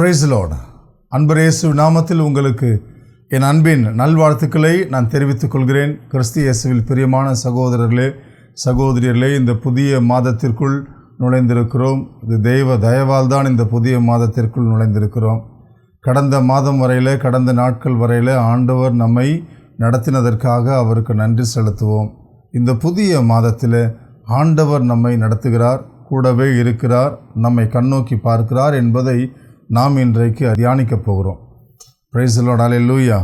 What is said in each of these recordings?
பிரைஸ்லோட அன்பரேசு நாமத்தில் உங்களுக்கு என் அன்பின் நல்வாழ்த்துக்களை நான் தெரிவித்துக் கொள்கிறேன். கிறிஸ்து இயேசுவில் பிரியமான சகோதரர்களே சகோதரியர்களே இந்த புதிய மாதத்திற்குள் நுழைந்திருக்கிறோம். இது தெய்வ தயவால் தான் இந்த புதிய மாதத்திற்குள் நுழைந்திருக்கிறோம். கடந்த மாதம் வரையில் கடந்த நாட்கள் வரையில் ஆண்டவர் நம்மை நடத்தினதற்காக அவருக்கு நன்றி செலுத்துவோம். இந்த புதிய மாதத்தில் ஆண்டவர் நம்மை நடத்துகிறார் கூடவே இருக்கிறார் நம்மை கண்ணோக்கி பார்க்கிறார் என்பதை நாம் இன்றைக்கு தியானிக்கப் போகிறோம். பிரைசலோடாலே லூயா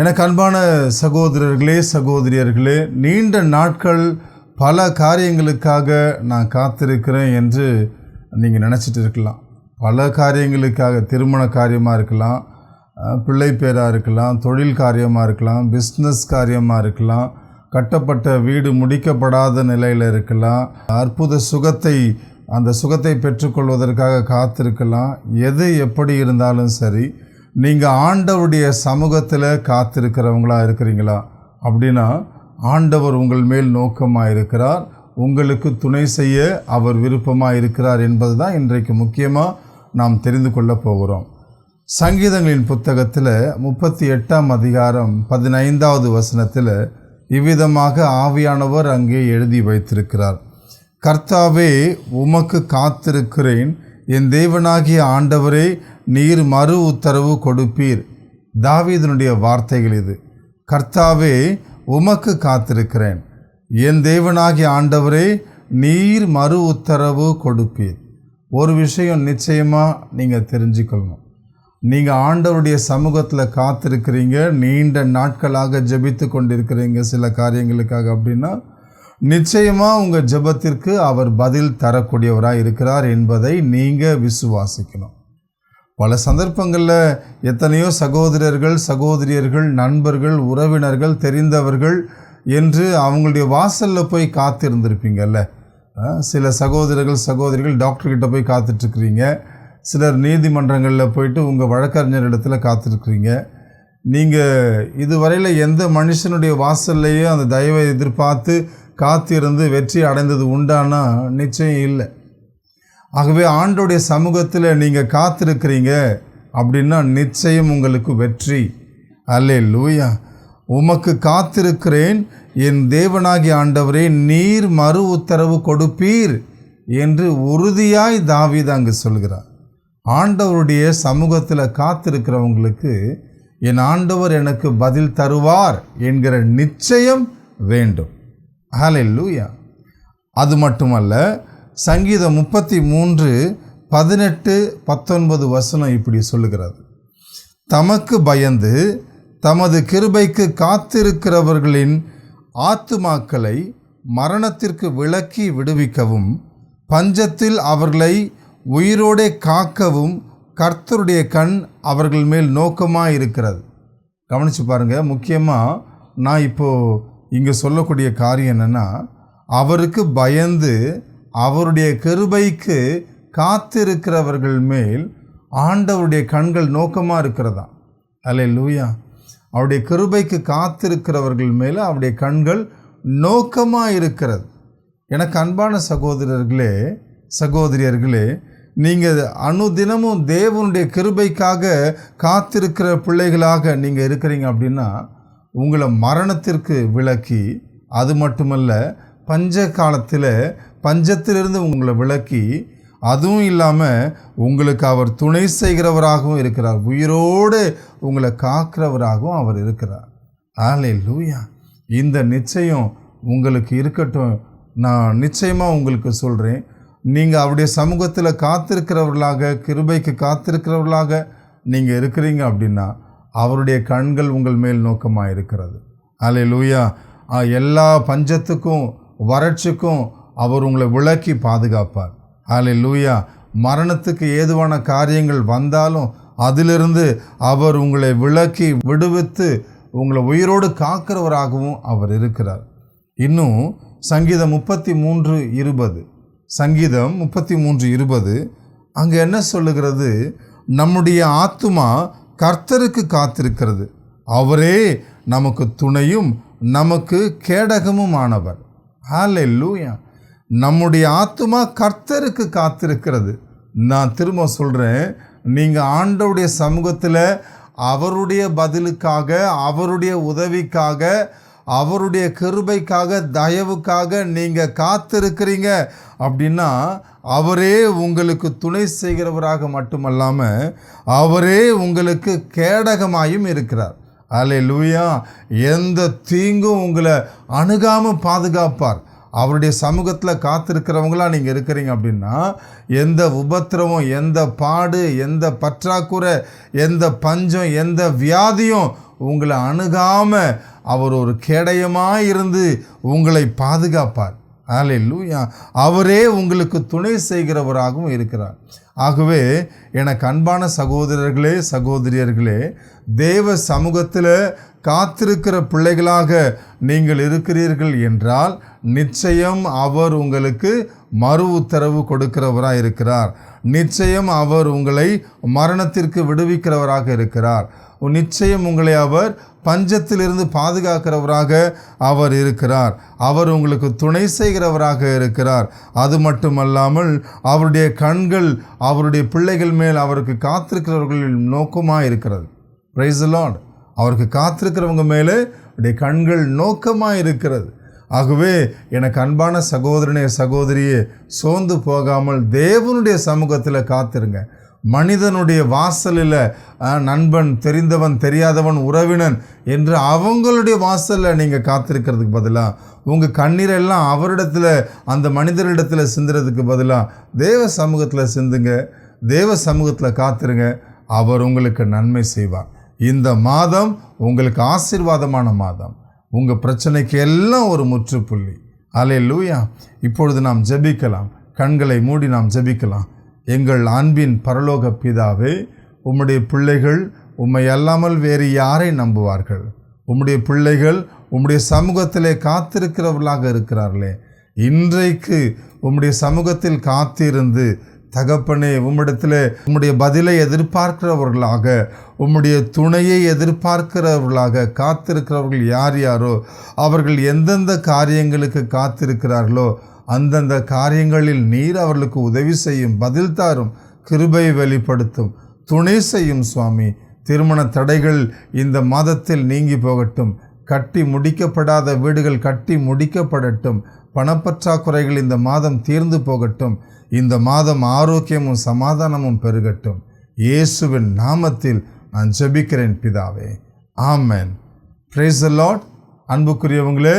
எனக்கு அன்பான சகோதரர்களே சகோதரியர்களே நீண்ட நாட்கள் பல காரியங்களுக்காக நான் காத்திருக்கிறேன் என்று நீங்கள் நினச்சிட்டு இருக்கலாம். பல காரியங்களுக்காக திருமண காரியமாக இருக்கலாம் பிள்ளை பேராக இருக்கலாம் தொழில் காரியமாக இருக்கலாம் பிஸ்னஸ் காரியமாக இருக்கலாம் கட்டப்பட்ட வீடு முடிக்கப்படாத நிலையில் இருக்கலாம் அற்புத சுகத்தை அந்த சுகத்தை பெற்றுக்கொள்வதற்காக காத்திருக்கலாம். எது எப்படி இருந்தாலும் சரி நீங்கள் ஆண்டவருடைய சமூகத்தில் காத்திருக்கிறவங்களா இருக்கிறீங்களா? அப்படின்னா ஆண்டவர் உங்கள் மேல் நோக்கமாக இருக்கிறார். உங்களுக்கு துணை செய்ய அவர் விருப்பமாக இருக்கிறார் என்பது தான் இன்றைக்கு முக்கியமாக நாம் தெரிந்து கொள்ளப் போகிறோம். சங்கீதங்களின் புத்தகத்தில் முப்பத்தி எட்டாம் அதிகாரம் பதினைந்தாவது வசனத்தில் இவ்விதமாக ஆவியானவர் அங்கே எழுதி வைத்திருக்கிறார். கர்த்தாவே உமக்கு காத்திருக்கிறேன். என் தேவனாகிய ஆண்டவரே நீர் மறு உத்தரவு கொடுப்பீர். தாவீதனுடைய வார்த்தைகள் இது. கர்த்தாவே உமக்கு காத்திருக்கிறேன். என் தேவனாகிய ஆண்டவரே நீர் மறு உத்தரவு கொடுப்பீர். ஒரு விஷயம் நிச்சயமாக நீங்கள் தெரிஞ்சுக்கொள்ளணும். நீங்கள் ஆண்டவருடைய சமூகத்தில் காத்திருக்கிறீங்க நீண்ட நாட்களாக ஜெபித்து கொண்டிருக்கிறீங்க சில காரியங்களுக்காக அப்படின்னா நிச்சயமாக உங்கள் ஜெபத்திற்கு அவர் பதில் தரக்கூடியவராக இருக்கிறார் என்பதை நீங்கள் விசுவாசிக்கணும். பல சந்தர்ப்பங்களில் எத்தனையோ சகோதரர்கள் சகோதரியர்கள் நண்பர்கள் உறவினர்கள் தெரிந்தவர்கள் என்று அவங்களுடைய வாசலில் போய் காத்திருந்திருப்பீங்கல்ல. சில சகோதரர்கள் சகோதரிகள் டாக்டர்கிட்ட போய் காத்துட்ருக்குறீங்க. சிலர் நீதிமன்றங்களில் போயிட்டு உங்கள் வழக்கறிஞர் இடத்துல காத்திருக்கிறீங்க நீங்கள் இதுவரையில் எந்த மனுஷனுடைய வாசல்லையும் அந்த தயவை எதிர்பார்த்து காத்திருந்து வெற்றி அடைந்தது உண்டானா? நிச்சயம் இல்லை. ஆகவே ஆண்டோடைய சமூகத்தில் நீங்கள் காத்திருக்கிறீங்க அப்படின்னா நிச்சயம் உங்களுக்கு வெற்றி. அல்லே லூயா உமக்கு காத்திருக்கிறேன். என் தேவனாகி ஆண்டவரே நீர் மறு உத்தரவு கொடுப்பீர் என்று உறுதியாய் தாவீது அங்கு சொல்கிறார். ஆண்டவருடைய சமூகத்தில் காத்திருக்கிறவங்களுக்கு என் ஆண்டவர் எனக்கு பதில் தருவார் என்கிற நிச்சயம் வேண்டும். ஹலே லூயா அது மட்டுமல்ல சங்கீதம் முப்பத்தி மூன்று பதினெட்டு பத்தொன்பது வசனம் இப்படி சொல்லுகிறது. தமக்கு பயந்து தமது கிருபைக்கு காத்திருக்கிறவர்களின் ஆத்துமாக்களை மரணத்திற்கு விலக்கி விடுவிக்கவும் பஞ்சத்தில் அவர்களை உயிரோடே காக்கவும் கர்த்தருடைய கண் அவர்கள் மேல் நோக்கமாக இருக்கிறது கவனித்து பாருங்கள் முக்கியமாக நான் இப்போது இங்கே சொல்லக்கூடிய காரியம் என்னென்னா அவருக்கு பயந்து அவருடைய கருபைக்கு காத்திருக்கிறவர்கள் மேல் ஆண்டவருடைய கண்கள் நோக்கமாக இருக்கிறதா? அல்ல லூயா அவருடைய கிருபைக்கு காத்திருக்கிறவர்கள் மேலே அவருடைய கண்கள் நோக்கமாக இருக்கிறது. எனக்கு அன்பான சகோதரர்களே சகோதரியர்களே நீங்கள் அனுதினமும் தேவனுடைய கிருபைக்காக காத்திருக்கிற பிள்ளைகளாக நீங்கள் இருக்கிறீங்க அப்படின்னா உங்களை மரணத்திற்கு விலக்கி அது மட்டுமல்ல பஞ்ச காலத்தில் பஞ்சத்திலிருந்து உங்களை விளக்கி அதுவும் இல்லாமல் உங்களுக்கு அவர் துணை செய்கிறவராகவும் இருக்கிறார். உயிரோடு உங்களை காக்கிறவராகவும் அவர் இருக்கிறார். ஆலே லூயா இந்த நிச்சயம் உங்களுக்கு இருக்கட்டும். நான் நிச்சயமாக உங்களுக்கு சொல்கிறேன் நீங்கள் அவருடைய சமூகத்தில் காத்திருக்கிறவர்களாக கிருபைக்கு காத்திருக்கிறவர்களாக நீங்கள் இருக்கிறீங்க அப்படின்னா அவருடைய கண்கள் உங்கள் மேல் நோக்கமாக இருக்கிறது அலே லூயா எல்லா பஞ்சத்துக்கும் வறட்சிக்கும் அவர் உங்களை விளக்கி பாதுகாப்பார். அலே லூயா மரணத்துக்கு ஏதுவான காரியங்கள் வந்தாலும் அதிலிருந்து அவர் உங்களை விலக்கி விடுவித்து உங்களை உயிரோடு காக்கிறவராகவும் அவர் இருக்கிறார். இன்னும் சங்கீதம் முப்பத்தி மூன்று இருபது. சங்கீதம் முப்பத்தி மூன்று இருபது. அங்கே என்ன சொல்லுகிறது? நம்முடைய ஆத்துமா கர்த்தருக்கு காத்திருக்கிறது. அவரே நமக்கு துணையும் நமக்கு கேடகமும் ஆனவர் ஹalleluya நம்முடைய ஆத்துமா கர்த்தருக்கு காத்திருக்கிறது. நான் திரும்ப சொல்கிறேன் நீங்கள் ஆண்டவுடைய சமூகத்தில் அவருடைய பதிலுக்காக அவருடைய உதவிக்காக அவருடைய கிருபைக்காக தயவுக்காக நீங்கள் காத்திருக்கிறீங்க அப்படின்னா அவரே உங்களுக்கு துணை செய்கிறவராக மட்டுமல்லாமல் அவரே உங்களுக்கு கேடகமாயும் இருக்கிறார். அலே லூயா எந்த தீங்கும் உங்களை அணுகாமல் பாதுகாப்பார். அவருடைய சமூகத்தில் காத்திருக்கிறவங்களா நீங்கள் இருக்கிறீங்க அப்படின்னா எந்த உபத்திரவம் எந்த பாடு எந்த பற்றாக்குறை எந்த பஞ்சம் எந்த வியாதியும் உங்களை அணுகாமல் அவர் ஒரு கேடயமாக இருந்து உங்களை பாதுகாப்பார். ஆலே லூயா அவரே உங்களுக்கு துணை செய்கிறவராகவும் இருக்கிறார். ஆகவே எனக்கு அன்பான சகோதரர்களே சகோதரியர்களே தேவ சமூகத்தில் காத்திருக்கிற பிள்ளைகளாக நீங்கள் இருக்கிறீர்கள் என்றால் நிச்சயம் அவர் உங்களுக்கு மறு உத்தரவு கொடுக்கிறவராக இருக்கிறார். நிச்சயம் அவர் உங்களை மரணத்திற்கு விடுவிக்கிறவராக இருக்கிறார். நிச்சயம் உங்களை அவர் பஞ்சத்திலிருந்து பாதுகாக்கிறவராக அவர் இருக்கிறார். அவர் உங்களுக்கு துணை செய்கிறவராக இருக்கிறார். அது மட்டுமல்லாமல் அவருடைய கண்கள் அவருடைய பிள்ளைகள் மேல் அவருக்கு காத்திருக்கிறவர்களின் நோக்கமாக இருக்கிறது. பிரைஸ் லார்ட் அவருக்கு காத்திருக்கிறவங்க மேலே அவருடைய கண்கள் நோக்கமாக இருக்கிறது. ஆகவே எனக்கு அன்பான சகோதரனே சகோதரியே சோர்ந்து போகாமல் தேவனுடைய சமூகத்தில் காத்திருங்க. மனிதனுடைய வாசலில் நண்பன் தெரிந்தவன் தெரியாதவன் உறவினன் என்று அவங்களுடைய வாசலில் நீங்கள் காத்திருக்கிறதுக்கு பதிலாக உங்கள் கண்ணீரெல்லாம் அவரிடத்தில் அந்த மனிதரிடத்தில் சிந்துறதுக்கு பதிலாக தேவ சமூகத்தில் சிந்துங்க தேவ சமூகத்தில் காத்திருங்க அவர் உங்களுக்கு நன்மை செய்வார். இந்த மாதம் உங்களுக்கு ஆசீர்வாதமான மாதம். உங்கள் பிரச்சனைக்கு எல்லாம் ஒரு முற்றுப்புள்ளி. அலே லூயா இப்பொழுது நாம் ஜெபிக்கலாம். கண்களை மூடி நாம் ஜெபிக்கலாம். எங்கள் அன்பின் பரலோக பிதாவே உம்முடைய பிள்ளைகள் உம்மை அல்லாமல் வேறு யாரை நம்புவார்கள்? உம்முடைய பிள்ளைகள் உம்முடைய சமூகத்திலே காத்திருக்கிறவர்களாக இருக்கிறார்களே. இன்றைக்கு உம்முடைய சமூகத்தில் காத்திருந்து தகப்பனே உம்மிடத்தில் உம்முடைய பதிலை எதிர்பார்க்கிறவர்களாக உம்முடைய துணையை எதிர்பார்க்கிறவர்களாக காத்திருக்கிறவர்கள் யார் யாரோ அவர்கள் எந்தெந்த காரியங்களுக்கு காத்திருக்கிறார்களோ அந்தந்த காரியங்களில் நீர் அவர்களுக்கு உதவி செய்யும் பதில் தாரும் கிருபை வெளிப்படுத்தும். துணை செய்யும் சுவாமி திருமண தடைகள் இந்த மாதத்தில் நீங்கி போகட்டும். கட்டி முடிக்கப்படாத வீடுகள் கட்டி முடிக்கப்படட்டும். பணப்பற்றாக்குறைகள் இந்த மாதம் தீர்ந்து போகட்டும். இந்த மாதம் ஆரோக்கியமும் சமாதானமும் பெருகட்டும். இயேசுவின் நாமத்தில் நான் ஜெபிக்கிறேன் பிதாவே. ஆமேன். Praise லாட் அன்புக்குரியவங்களே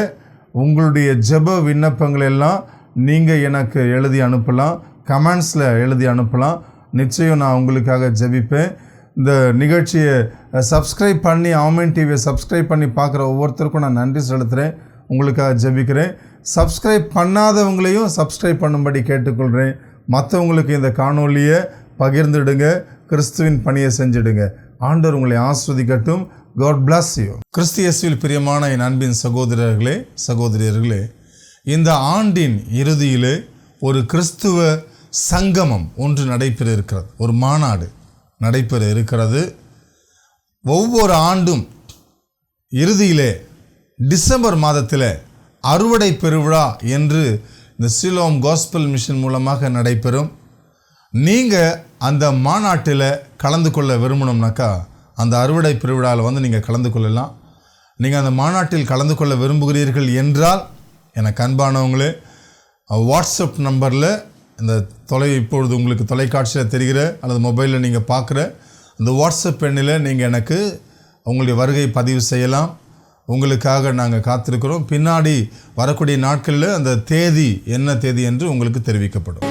உங்களுடைய ஜெப விண்ணப்பங்கள் எல்லாம் நீங்கள் எனக்கு எழுதி அனுப்பலாம் கமெண்ட்ஸில் எழுதி அனுப்பலாம். நிச்சயம் நான் உங்களுக்காக ஜெபிப்பேன். இந்த நிகழ்ச்சியை சப்ஸ்கிரைப் பண்ணி ஆமென் டிவியை சப்ஸ்கிரைப் பண்ணி பார்க்குற ஒவ்வொருத்தருக்கும் நான் நன்றி செலுத்துகிறேன் உங்களுக்காக ஜெபிக்கிறேன். சப்ஸ்கிரைப் பண்ணாதவங்களையும் சப்ஸ்கிரைப் பண்ணும்படி கேட்டுக்கொள்கிறேன். மற்றவங்களுக்கு இந்த காணொலியை பகிர்ந்துடுங்க கிறிஸ்துவின் பணியை செஞ்சிடுங்க. ஆண்டவர் உங்களை ஆஸ்வதிக்கட்டும். காட் bless யூ கிறிஸ்தியஸ்வில் பிரியமான என் அன்பின் சகோதரர்களே சகோதரியர்களே இந்த ஆண்டின் இறுதியிலே ஒரு கிறிஸ்துவ சங்கமம் ஒன்று நடைபெற இருக்கிறது ஒரு மாநாடு நடைபெற இருக்கிறது ஒவ்வொரு ஆண்டும் இறுதியிலே டிசம்பர் மாதத்தில் அறுவடை பெருவிழா என்று இந்த சிலோம் காஸ்பல் மிஷன் மூலமாக நடைபெறும். நீங்கள் அந்த மாநாட்டில் கலந்து கொள்ள விரும்பணும்னாக்கா அந்த அறுவடை பெருவிழாவில் வந்து நீங்கள் கலந்து கொள்ளலாம். நீங்கள் அந்த மாநாட்டில் கலந்து கொள்ள விரும்புகிறீர்கள் என்றால் எனக்கு அன்பானவங்களே வாட்ஸ்அப் நம்பரில் இந்த தொலை இப்பொழுது உங்களுக்கு தொலைக்காட்சியில் தெரிகிற அல்லது மொபைலில் நீங்கள் பார்க்குற அந்த வாட்ஸ்அப் எண்ணில் நீங்கள் எனக்கு உங்களுடைய வருகை பதிவு செய்யலாம். உங்களுக்காக நாங்கள் காத்திருக்கிறோம். பின்னாடி வரக்கூடிய நாட்களில் அந்த தேதி என்ன தேதி என்று உங்களுக்கு தெரிவிக்கப்படும்.